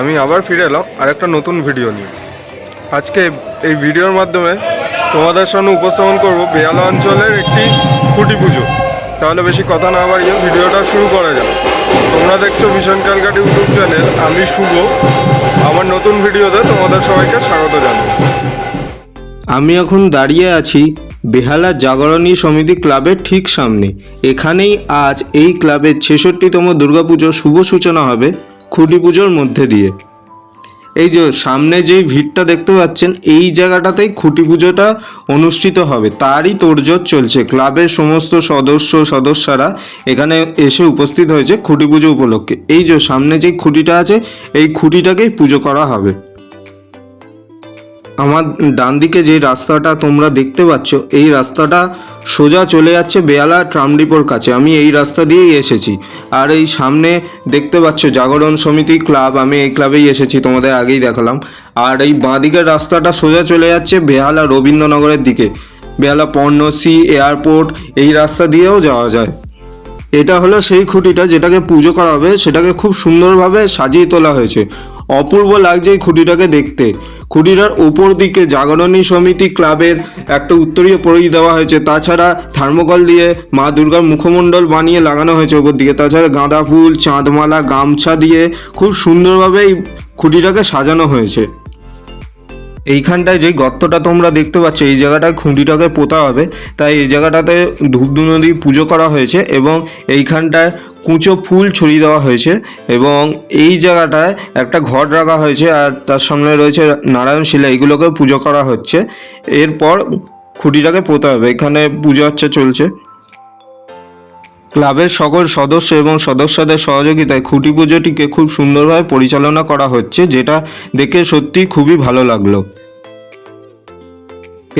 আমি আবার ফিরে এলাম আর একটা নতুন ভিডিও নিয়ে। আজকে এই ভিডিওর মাধ্যমে তোমাদের সামনে উপস্থাপন করব বেয়ালা অঞ্চলের একটি খুঁটি পুজো। তাহলে বেশি কথা না বাড়িয়ে ভিডিওটা শুরু করা যাক। তোমরা দেখছ ভীষণ ক্যালকাটা ইউটিউব চ্যানেল, আমি শুভ। আমার নতুন ভিডিওতে তোমাদের সবাইকে স্বাগত জানাই। আমি এখন দাঁড়িয়ে আছি বেহালা জাগরণী সমিতি ক্লাবের ঠিক সামনে। এখানেই আজ এই ক্লাবের ছেষট্টিতম দুর্গাপুজোর শুভ সূচনা হবে। খুঁটি পুজোর মধ্যে দিয়ে। এই যে সামনে যেই ভিড়টা দেখতে পাচ্ছেন, এই জায়গাটাতেই খুঁটি পুজোটা অনুষ্ঠিত হবে। তারই তোড়জোড় চলছে। ক্লাবের সমস্ত সদস্য, সদস্যরা এখানে এসে উপস্থিত হয়েছে খুঁটি পুজো উপলক্ষে। এই যে সামনে যে খুঁটিটা আছে, এই খুঁটিটাকেই পুজো করা হবে। আমার ডান দিকে যে রাস্তাটা তোমরা দেখতে পাচ্ছ, এই রাস্তাটা সোজা চলে যাচ্ছে বেয়ালা ট্রামডিপোর কাছে। আমি এই রাস্তা দিয়েই এসেছি। আর এই সামনে দেখতে পাচ্ছ জাগরণ সমিতি ক্লাব, আমি এই ক্লাবেই এসেছি, তোমাদের আগেই দেখালাম। আর এই বাঁ দিকের রাস্তাটা সোজা চলে যাচ্ছে বেহালা রবীন্দ্রনগরের দিকে। বেহালা পর্ণসি এয়ারপোর্ট, এই রাস্তা দিয়েও যাওয়া যায়। এটা হলো সেই খুঁটিটা যেটাকে পুজো করা হবে, সেটাকে খুব সুন্দরভাবে সাজিয়ে তোলা হয়েছে। অপূর্ব লাগছে এই খুঁটিটাকে দেখতে। খুঁটিটার ওপর দিকে জাগরণী সমিতি ক্লাবের একটা উত্তরীয় পরিয়ে দেওয়া হয়েছে। তাছাড়া থার্মোকল দিয়ে মা দুর্গার মুখমণ্ডল বানিয়ে লাগানো হয়েছে ওপর দিকে তাছাড়া গাঁদা ফুল, চাঁদমালা, গামছা দিয়ে খুব সুন্দরভাবে এই খুঁটিটাকে সাজানো হয়েছে। এইখানটায় যে গর্তটা তোমরা দেখতে পাচ্ছ, এই জায়গাটায় খুঁটিটাকে পোতা হবে। তাই এই জায়গাটাতে ধূপধু নদী পুজো করা হয়েছে এবং এইখানটায় কুঁচো ফুল ছড়িয়ে দেওয়া হয়েছে এবং এই জায়গাটায় একটা ঘট রাখা হয়েছে আর তার সামনে রয়েছে নারায়ণ শিলা এইগুলোকে পুজো করা হচ্ছে। এরপর খুঁটিটাকে পোতা হবে, এখানে পুজো হচ্ছে, চলছে। ক্লাবের সকল সদস্য এবং সদস্যদের সহযোগিতায় খুঁটি পুজোটিকে খুব সুন্দরভাবে পরিচালনা করা হচ্ছে, যেটা দেখে সত্যি খুবই ভালো লাগল।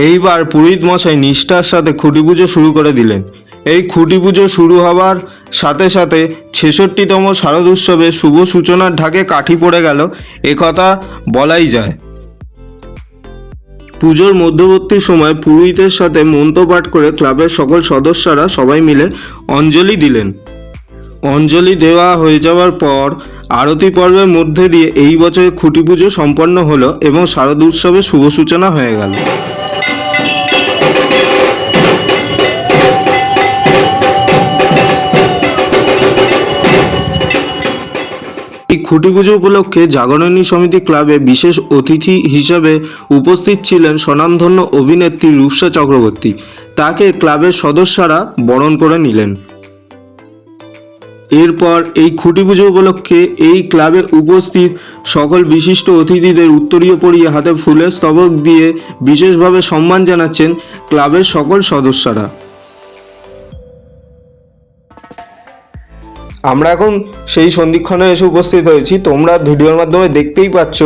এইবার পুরোহিত মশাই নিষ্ঠার সাথে খুঁটি পুজো শুরু করে দিলেন। এই খুঁটি পুজো শুরু হওয়ার সাথে সাথে ছেষট্টিতম শারদ উৎসবে শুভ সূচনার ঢাকে কাঠি পড়ে গেল। একথা বলাই যায়। পুজোর মধ্যবর্তী সময় পুরোহিতের সাথে মন্ত্র পাঠ করে ক্লাবের সকল সদস্যরা সবাই মিলে অঞ্জলি দিলেন। অঞ্জলি দেওয়া হয়ে যাওয়ার পর আরতি পর্বের মধ্যে দিয়ে এই বছরের খুঁটি পুজো সম্পন্ন হলো এবং শারদ উৎসবের শুভ সূচনা হয়ে গেল। খুঁটি পুজো উপলক্ষে জাগরণী সমিতি ক্লাবে বিশেষ অতিথি হিসাবে উপস্থিত ছিলেন স্বনামধন্য অভিনেত্রী রূপসা চক্রবর্তী। তাকে ক্লাবের সদস্যরা বরণ করে নিলেন। এরপর এই খুঁটি পুজো উপলক্ষে এই ক্লাবে উপস্থিত সকল বিশিষ্ট অতিথিদের উত্তরীয় পরিয়ে হাতে ফুলের স্তবক দিয়ে বিশেষভাবে সম্মান জানাচ্ছেন ক্লাবের সকল সদস্যরা। আমরা এখন সেই সন্ধিক্ষণে এসে উপস্থিত হয়েছি। তোমরা ভিডিওর মাধ্যমে দেখতেই পাচ্ছ,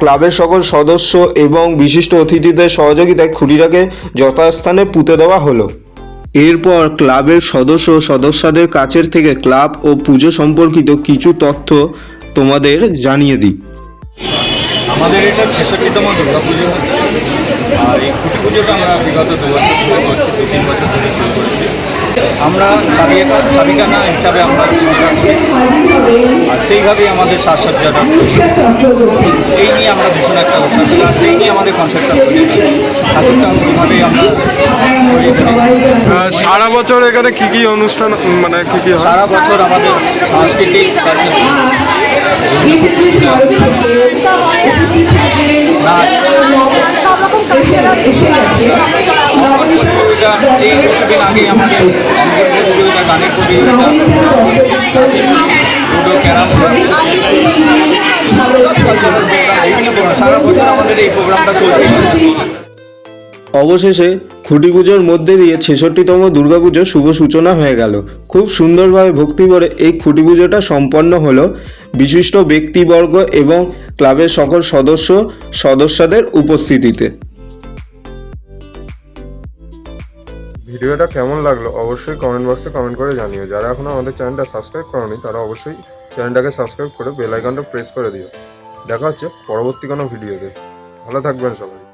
ক্লাবের সকল সদস্য এবং বিশিষ্ট অতিথিদের সহযোগিতায় খুঁটিটাকে যথাস্থানে পুঁতে দেওয়া হলো। এরপর ক্লাবের সদস্য সদস্যদের কাছের থেকে ক্লাব ও পুজো সম্পর্কিত কিছু তথ্য তোমাদের জানিয়ে দিই। আমাদের এটা ছেষট্টিতম দুর্গা পুজো আর এই খুঁটি পুজোটা আমরা বিগত দু বছর ধরে করছি। আমরা চাবিকা চাবিকানা হিসাবে আমরা আর সেইভাবেই আমাদের সাজসজ্জাটা। এই নিয়ে আমরা ভীষণ একটা উৎসাহ আর সেই নিয়ে আমাদের কনসেপ্টটা তৈরি ঠাকুরটা ওইভাবেই আমরা সারা বছর এখানে কি কি অনুষ্ঠান মানে কি কি হয়? সারা বছর আমাদের সাংস্কৃতিক সব রকম কালচারাল এই কিছুদিন আগে আমাদের গানের প্রতিযোগিতা লুডো ক্যারাম সারা বছর আমাদের এই প্রোগ্রামটা চলছে অবশেষে খুঁটি পুজোর মধ্যে দিয়ে ছেষট্টিতম দুর্গাপুজোর শুভ সূচনা হয়ে গেল। খুব সুন্দরভাবে ভক্তি ভরে এই খুঁটি পুজোটা সম্পন্ন হলো। বিশিষ্ট ব্যক্তিবর্গ এবং ক্লাবের সকল সদস্য সদস্যদের উপস্থিতিতে। ভিডিওটা কেমন লাগল অবশ্যই কমেন্ট বক্সে কমেন্ট করে জানিও। যারা এখনও আমাদের চ্যানেলটা সাবস্ক্রাইব করনি, তারা অবশ্যই চ্যানেলটাকে সাবস্ক্রাইব করে বেল আইকনটা প্রেস করে দিও। দেখা হচ্ছে পরবর্তী কোনো ভিডিওতে ভালো থাকবেন সবাই।